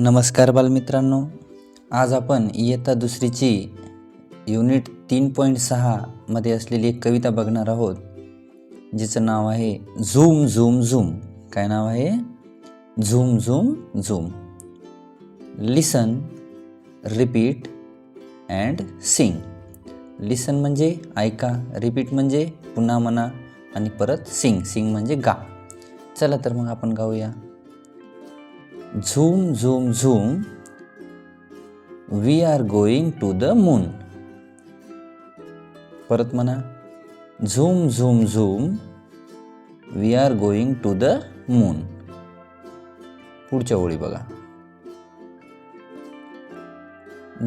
नमस्कार बालमित्रांनो. आज आपण इयत्ता दुसरीची युनिट तीन पॉईंट सहामध्ये असलेली एक कविता बघणार आहोत. जिचं नाव आहे झूम झूम झूम. काय नाव आहे? Zoom zoom zoom. Listen repeat and sing listen म्हणजे ऐका रिपीट म्हणजे पुन्हा म्हणा आणि परत सिंग सिंग म्हणजे गा. चला तर मग आपण गाऊया. Zoom zoom zoom. We are going to the moon परत म्हणा. Zoom zoom zoom. We are going to the moon पुढच्या ओळी बघा.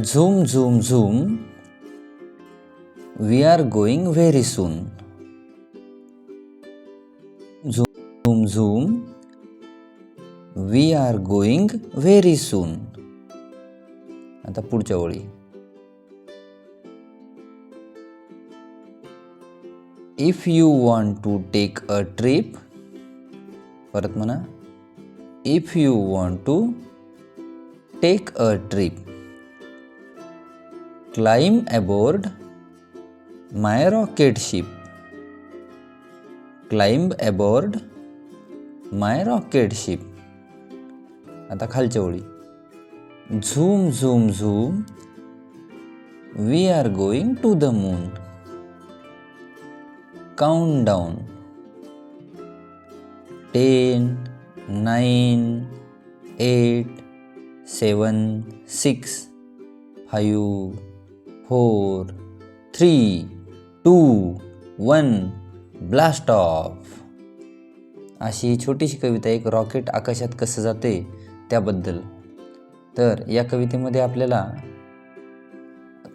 Zoom zoom zoom. We are going very soon zoom zoom. We are going very soon आता पुढच्या ओळी. If you want to take a trip परत म्हणा. If you want to take a trip climb aboard my rocket ship climb aboard my rocket ship आता खालच्या ओळी. Zoom zoom zoom. We are going to the moon count down ten nine eight seven six five four three two one blast off अशी छोटीशी कविता एक rocket आकाशात कसं जाते त्याबद्दल. तर या कवितेमध्ये आपल्याला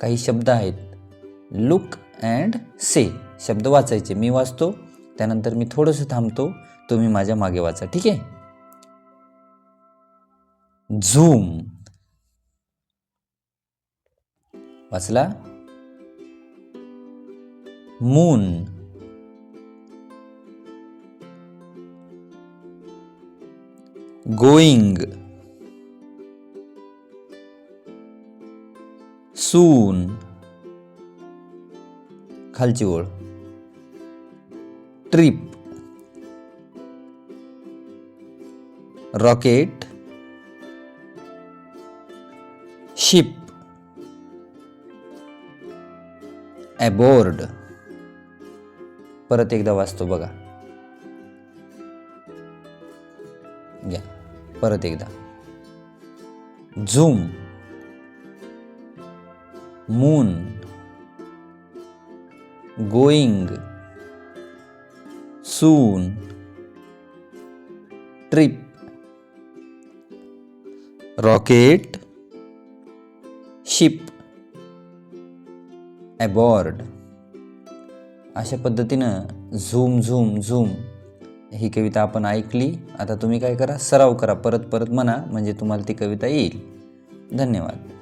काही शब्द आहेत. लुक अँड से शब्द वाचायचे. मी वाचतो त्यानंतर मी थोडंसं थांबतो. तुम्ही माझ्या मागे वाचा. ठीक आहे? झूम. वाचला? Moon going soon. खालची ओळ. ट्रिप. रॉकेट. शिप. ॲबोर्ड परत एकदा वाचतो बघा. घ्या. परत एकदा. Zoom. Moon going soon trip rocket ship aboard अशा पद्धतीनं झूम झूम झूम ही कविता आपण ऐकली. आता तुम्ही काय करा सराव करा. परत परत म्हणा म्हणजे तुम्हाला ती कविता येईल. धन्यवाद.